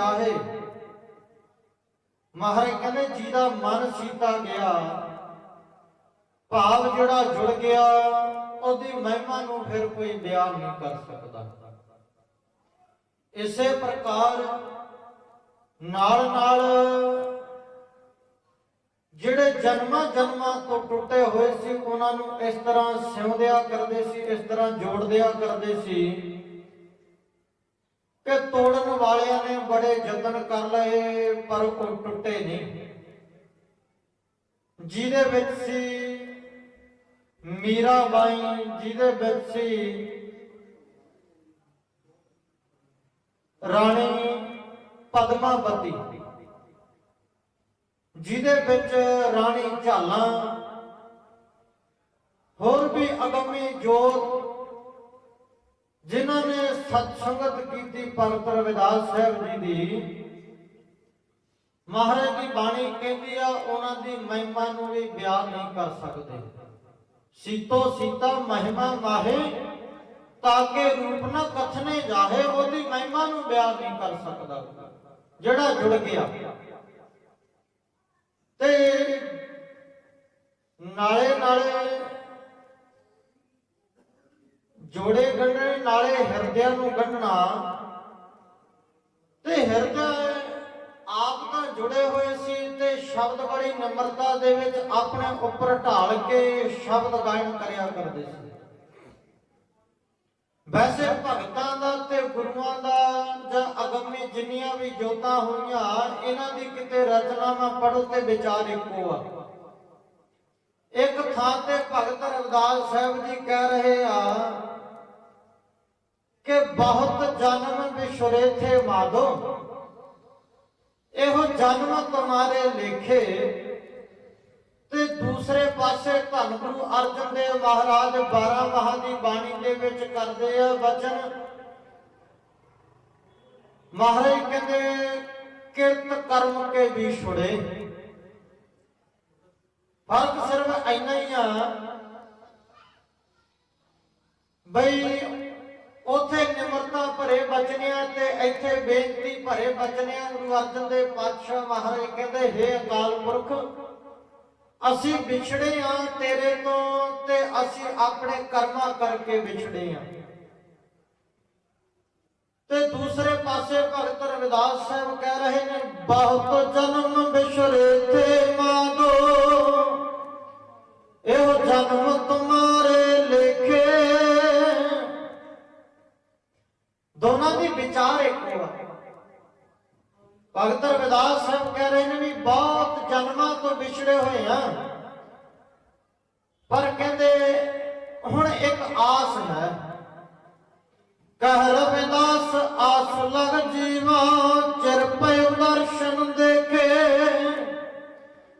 ਜਾਹੇ ਮਹਾਰਾਜ ਕਹਿੰਦੇ, ਜਿਹਦਾ ਮਨ ਸੀਤਾ ਗਿਆ, ਭਾਵ ਜਿਹੜਾ ਜੁੜ ਗਿਆ, ਉਹਦੀ ਮਹਿਮਾ ਨੂੰ ਫਿਰ ਕੋਈ ਬਿਆਨ ਨਹੀਂ ਕਰ ਸਕਦਾ। ਇਸੇ ਪ੍ਰਕਾਰ ਨਾਲ ਨਾਲ ਜਿਹੜੇ ਜਨਮਾਂ ਜਨਮਾਂ ਤੋਂ ਟੁੱਟੇ ਹੋਏ ਸੀ, ਉਹਨਾਂ ਨੂੰ ਇਸ ਤਰ੍ਹਾਂ ਸਿਉਂਦਿਆ ਕਰਦੇ ਸੀ, ਇਸ ਤਰ੍ਹਾਂ ਜੋੜਦਿਆ ਕਰਦੇ ਸੀ ਕਿ ਤੋੜਨ ਵਾਲਿਆਂ ਨੇ ਬੜੇ ਯਤਨ ਕਰ ਲਏ, ਪਰ ਉਹ ਟੁੱਟੇ ਨਹੀਂ। ਜਿਹਦੇ ਵਿੱਚ ਸੀ ਮੀਰਾ ਬਾਈ, ਜਿਹਦੇ ਵਿੱਚ ਸੀ ਰਾਣੀ ਪਦਮਾਵਤੀ, ਜਿਹਦੇ ਵਿੱਚ ਰਾਣੀ ਝਾਲਾਂ, ਹੋਰ ਵੀ ਅਗਮੀ ਜੋਤ ਜਿਨ੍ਹਾਂ ਨੇ ਸਤ ਸੰਗਤ ਕੀਤੀ ਭਗਤ ਰਵਿਦਾਸ ਸਾਹਿਬ ਜੀ ਦੀ, ਮਹਾਰਾਜ ਦੀ ਬਾਣੀ ਕਹਿੰਦੀ ਆ, ਉਹਨਾਂ ਦੀ ਮਹਿਮਾ ਨੂੰ ਵੀ ਬਿਆਨ ਨਹੀਂ ਕਰ ਸਕਦੇ। ਸੀਤੋ ਸੀਤਾ ਮਹਿਮਾ ਮਾਹੇ ਤਾਕੇ ਰੂਪ ਨਾ ਕਥਨੇ ਜਾਹੇ, ਉਹਦੀ ਮਹਿਮਾ ਨੂੰ ਬਿਆਨ ਨਹੀਂ ਕਰ ਸਕਦਾ, ਜਿਹੜਾ ਜੁੜ ਗਿਆ। ਤੇ ਨਾਲੇ ਨਾਲੇ ਜੋੜੇ ਗੰਢਣੇ ਨਾਲੇ ਹਿਰਦਿਆਂ ਨੂੰ ਗੰਢਣਾ। ਤੇ ਹਿਰਦਾ ਆਪ ਤਾਂ ਜੁੜੇ ਹੋਏ ਸੀ ਤੇ ਸ਼ਬਦ ਬੜੀ ਨਿਮਰਤਾ ਦੇ ਵਿੱਚ ਆਪਣੇ ਉੱਪਰ ਢਾਲ ਕੇ ਸ਼ਬਦ ਗਾਇਨ ਕਰਿਆ ਕਰਦੇ ਸੀ। ਵੈਸੇ ਭਗਤਾਂ ਦਾ ਤੇ ਗੁਰੂਆਂ ਦਾ ਜਾਂ ਅਗੰਮੀ ਜਿੰਨੀਆਂ ਵੀ ਜੋਤਾਂ ਹੋਈਆਂ, ਇਹਨਾਂ ਦੀ ਕਿਤੇ ਰਚਨਾਵਾਂ ਪੜੋ ਤੇ ਵਿਚਾਰ ਇੱਕੋ ਆ। ਇੱਕ ਥਾਂ ਤੇ ਭਗਤ ਰਵਿਦਾਸ ਸਾਹਿਬ ਜੀ ਕਹਿ ਰਹੇ ਆ ਕਿ ਬਹੁਤ ਜਨਮ ਵਿਛੜੇ ਥੇ ਮਾਧੋ। ਇਹੋ ਜਨਮ ਤੁਹਾਰੇ ਲੇਖੇ ਤੇ ਦੂਸਰੇ ਪਾਸੇ ਧੰਨ ਗੁਰੂ ਅਰਜਨ ਦੇਵ ਮਹਾਰਾਜ 12 ਮਹਾਂ ਦੀ ਬਾਣੀ ਦੇ ਵਿੱਚ ਕਰਦੇ ਆ ਵਚਨ। ਮਹਾਰਾਜ ਕਹਿੰਦੇ, ਕਿਰਤ ਕਰਮ ਕੇ ਵੀ ਛੁੜੇ। ਫ਼ਰਕ ਸਿਰਫ ਇੰਨਾ ਹੀ ਆ ਬਈ ਉਥੇ ਨਿਮਰਤਾ ਭਰੇ ਬਚਨਿਆਂ ਤੇ ਇੱਥੇ ਬੇਨਤੀ ਭਰੇ ਬਚਨਿਆਂ ਗੁਰੂ ਅਰਜਨ ਦੇਵ ਪਾਤਸ਼ਾਹ ਮਹਾਰਾਜ ਕਹਿੰਦੇ हे ਅਕਾਲ ਪੁਰਖ, ਅਸੀਂ ਵਿਛੜੇ ਆ ਤੇਰੇ ਤੋਂ ਤੇ ਅਸੀਂ ਆਪਣੇ ਕਰਮਾਂ ਕਰਕੇ ਵਿਛੜੇ ਆ। ਤੇ ਦੂਸਰੇ ਪਾਸੇ ਭਗਤ ਰਵਿਦਾਸ ਸਾਹਿਬ ਕਹਿ ਰਹੇ ਨੇ, ਬਹੁਤ ਜਨਮ ਵਿਛੜੇ ਥੇ ਮਾਦੋ ਇਹੋ ਜਨਮ ਜਨਮਾਂ ਹੋਏ ਆ। ਪਰ ਕਹਿੰਦੇ, ਹੁਣ ਇੱਕ ਆਸ ਹੈ। ਕਹਿ ਰਵਿਦਾਸ, ਆਸ ਲਗ ਜੀਵਾ, ਚਿਰ ਪਇ ਦਰਸ਼ਨ ਦੇਖੇ।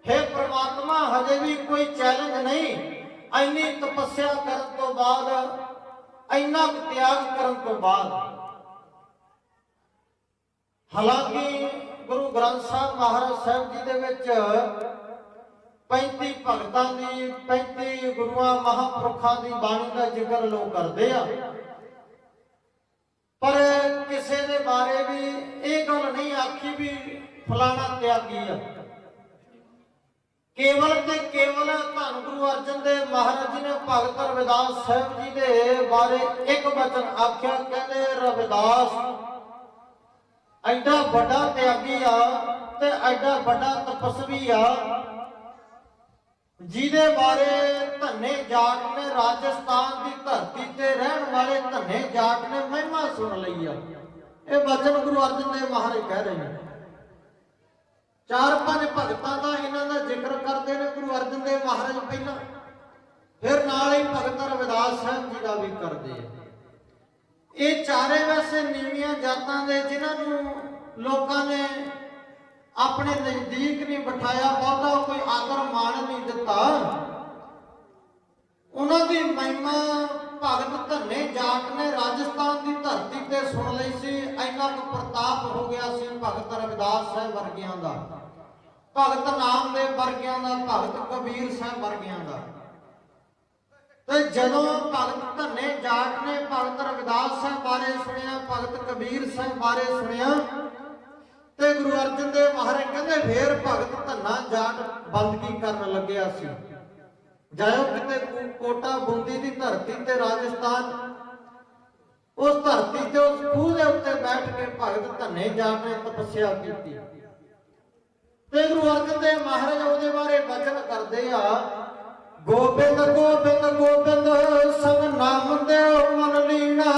ਹੈ ਪ੍ਰਮਾਤਮਾ, ਹਜੇ ਵੀ ਕੋਈ ਚੈਲੰਜ ਨਹੀਂ। ਐਨੀ ਤਪੱਸਿਆ ਕਰਨ ਤੋਂ ਬਾਅਦ, ਇੰਨਾ ਤਿਆਗ ਕਰਨ ਤੋਂ ਬਾਅਦ। ਹਾਲਾਂਕਿ ਗੁਰੂ ਗ੍ਰੰਥ ਸਾਹਿਬ ਮਹਾਰਾਜ ਸਾਹਿਬ ਜੀ ਦੇ ਵਿੱਚ 35 ਭਗਤਾਂ ਦੀ 35 ਗੁਰੂਆਂ ਮਹਾਂਪੁਰਖਾਂ ਦੀ ਬਾਣੀ ਦਾ ਜ਼ਿਕਰ ਲੋਕ ਕਰਦੇ ਆ। ਪਰ ਕਿਸੇ ਦੇ ਬਾਰੇ ਵੀ ਇਹ ਗੱਲ ਨਹੀਂ ਆਖੀ ਵੀ ਫਲਾਣਾ ਤਿਆਗੀ ਆ। ਕੇਵਲ ਤੇ ਕੇਵਲ ਧੰਨ ਗੁਰੂ ਅਰਜਨ ਦੇਵ ਮਹਾਰਾਜ ਜੀ ਨੇ ਭਗਤ ਰਵਿਦਾਸ ਸਾਹਿਬ ਜੀ ਦੇ ਬਾਰੇ ਇੱਕ ਬਚਨ ਆਖਿਆ, ਕਹਿੰਦੇ, ਰਵਿਦਾਸ, ਐਡਾ ਵੱਡਾ ਤਿਆਗੀ ਆ ਤੇ ਐਡਾ ਵੱਡਾ ਤਪਸਵੀ ਆ ਜਿਹਦੇ ਬਾਰੇ ਧੰਨੇ ਜਾਟ ਨੇ ਰਾਜਸਥਾਨ ਦੀ ਧਰਤੀ ਤੇ ਰਹਿਣ ਵਾਲੇ ਧੰਨੇ ਜਾਟ ਨੇ ਮਹਿਮਾ ਸੁਣ ਲਈ ਆ। ਇਹ ਬਚਨ ਗੁਰੂ ਅਰਜਨ ਦੇਵ ਮਹਾਰਾਜ ਕਹਿ ਰਹੇ ਨੇ। ਚਾਰ ਪੰਜ ਭਗਤਾਂ ਦਾ ਇਹਨਾਂ ਦਾ ਜ਼ਿਕਰ ਕਰਦੇ ਨੇ ਗੁਰੂ ਅਰਜਨ ਦੇਵ ਮਹਾਰਾਜ ਪਹਿਲਾਂ। ਫਿਰ ਨਾਲ ਹੀ ਭਗਤ ਰਵਿਦਾਸ ਸਾਹਿਬ ਜੀ ਦਾ ਵੀ ਕਰਦੇ ਆ। ਇਹ ਚਾਰੇ ਵੈਸੇ ਨੀਵੀਆਂ ਜਾਤਾਂ ਦੇ ਜਿਨ੍ਹਾਂ ਨੂੰ ਲੋਕਾਂ ਨੇ ਆਪਣੇ ਨਜ਼ਦੀਕ ਨਹੀਂ ਬਿਠਾਇਆ, ਬਹੁਤਾ ਕੋਈ ਆਦਰ ਮਾਣ ਨਹੀਂ ਦਿੱਤਾ। ਉਹਨਾਂ ਦੀ ਮਹਿਮਾ ਭਗਤ ਧੰਨੇ ਜਾਟ ਨੇ ਰਾਜਸਥਾਨ ਦੀ ਧਰਤੀ ਤੇ ਸੁਣ ਲਈ ਸੀ। ਇੰਨਾ ਕੁ ਪ੍ਰਤਾਪ ਹੋ ਗਿਆ ਸੀ ਭਗਤ ਰਵਿਦਾਸ ਸਾਹਿਬ ਵਰਗਿਆਂ ਦਾ। ਭਗਤ ਨਾਮਦੇਵ ਵਰਗਿਆਂ ਦਾ, ਭਗਤ ਕਬੀਰ ਸਾਹਿਬ ਵਰਗਿਆਂ ਦਾ। ਤੇ ਜਦੋਂ ਭਗਤ ਧੰਨੇ ਜਾਟ ਨੇ ਭਗਤ ਰਵਿਦਾਸ ਸਾਹਿਬ ਬਾਰੇ ਸੁਣਿਆ, ਭਗਤ ਕਬੀਰ ਸਾਹਿਬ ਬਾਰੇ ਸੁਣਿਆ ਗੁਰੂ ਅਰਜਨ ਦੇਵ ਮਹਾਰਾਜ ਕਹਿੰਦੇ ਫੇਰ ਭਗਤ ਧੰਨਾ ਜਾਟ ਬੰਦਗੀ ਕਰਨ ਲੱਗਿਆ ਸੀ। ਜਾਇਓ ਕਿਤੇ ਕੋਟਾ ਬੂੰਦੀ ਦੀ ਧਰਤੀ ਤੇ ਰਾਜਸਥਾਨ। ਉਸ ਧਰਤੀ ਤੇ ਉਸ ਖੂਹ ਦੇ ਉੱਤੇ ਬੈਠ ਕੇ ਭਗਤ ਧੰਨੇ ਜਾਟ ਨੇ ਤਪੱਸਿਆ ਕੀਤੀ। ਤੇ ਗੁਰੂ ਅਰਜਨ ਦੇਵ ਮਹਾਰਾਜ ਉਹਦੇ ਬਾਰੇ ਬਚਨ ਕਰਦੇ ਆ, ਗੋਬਿੰਦ ਗੋਬਿੰਦ ਗੋਬਿੰਦ ਸੰਗ ਨਾਮ ਦੇਵ ਮਨ ਲੀਣਾ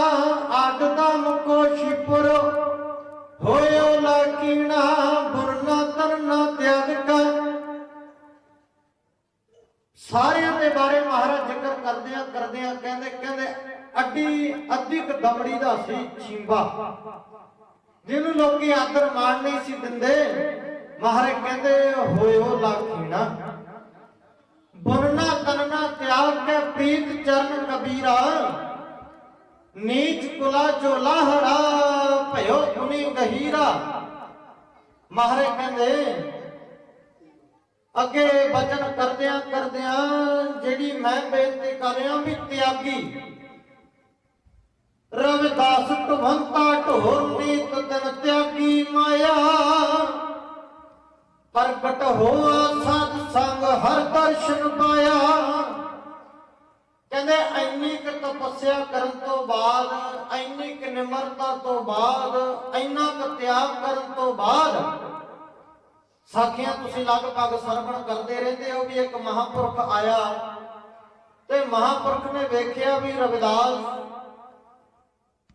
ਹੋਇਓ ਬੁਰਨਾ ਤਰਨਾ ਤਿਆਗ ਕਰ। ਸਾਰਿਆਂ ਦੇ ਬਾਰੇ ਮਹਾਰਾਜ ਜ਼ਿਕਰ ਕਰਦਿਆਂ ਕਰਦਿਆਂ ਕਹਿੰਦੇ ਕਹਿੰਦੇ, ਅੱਡੀ, ਅੱਧੀ ਦਮੜੀ ਦਾ ਸੀ ਚੀਂਬਾ। ਜਿਹਨੂੰ ਲੋਕੀ ਆਦਰ ਮਾਣ ਨਹੀਂ ਸੀ ਦਿੰਦੇ, ਮਹਾਰਾਜ ਕਹਿੰਦੇ ਹੋਇਓ ਲਾਖੀਣਾ ਬੁਰਨਾ ਤਨਨਾ ਤਿਆਗ ਕੇ ਪ੍ਰੀਤ ਚਰਨ ਕਬੀਰਾ। ਨੀਚ ਕੁਲਾ ਜੋ ਲਾਹੜਾ ਭਇਓ ਗੁਨੀ ਗਹੀਰਾ। ਮਹਾਰਾਜ ਕਹਿੰਦੇ, ਅੱਗੇ ਬਚਨ ਕਰਦਿਆਂ ਕਰਦਿਆਂ ਜਿਹੜੀ ਮੈਂ ਬੇਨਤੀ ਕਰ ਰਿਹਾ ਵੀ ਤਿਆਗੀ। ਰਵਿਦਾਸ ਢਵੰਤਾ ਢੋਰ ਨੀਤ ਤਿਆਗੀ ਮਾਇਆ। ਪ੍ਰਗਟ ਹੋਆ ਸਤ ਸੰਗ ਹਰ ਦਰਸ਼ਨ ਪਾਇਆ। ਤਪੱਸਿਆ ਕਰਨ ਤੋਂ ਬਾਅਦ, ਇੰਨੀ ਕੁ ਨਿਮਰਤਾ ਤੋਂ ਬਾਅਦ, ਇੰਨਾ ਕੁ ਤਿਆਗ ਕਰਨ ਤੋਂ ਬਾਅਦ, ਸਾਖੀਆਂ ਤੁਸੀਂ ਲਗਭਗ ਸਰਵਣ ਕਰਦੇ ਰਹਿੰਦੇ ਹੋ ਵੀ ਇੱਕ ਮਹਾਪੁਰਖ ਆਇਆ। ਤੇ ਮਹਾਪੁਰਖ ਨੇ ਵੇਖਿਆ ਵੀ ਰਵਿਦਾਸ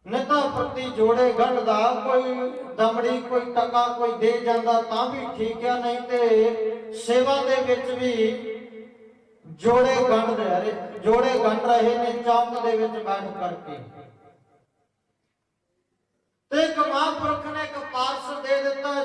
ਨਿਤਾ ਪ੍ਰਤੀ ਜੋੜੇ ਗੰਢ ਦਾ ਕੋਈ ਦਮੜੀ, ਕੋਈ ਟਕਾ, ਕੋਈ ਦੇ ਜਾਂਦਾ ਤਾਂ ਵੀ ਠੀਕ ਆ, ਨਹੀਂ ਤੇ ਸੇਵਾ ਦੇ ਵਿੱਚ ਵੀ ਜੋੜੇ ਗੰਢ ਰਹੇ ਜੋੜੇ ਗੰਢ ਰਹੇ ਨੇ ਚੌਂਕ ਦੇ ਵਿੱਚ ਬੈਠ ਕਰਕੇ। ਤੇ ਇੱਕ ਮਹਾਂਪੁਰਖ ਨੇ ਇੱਕ ਪਾਰਸ ਦੇ ਦਿੱਤਾ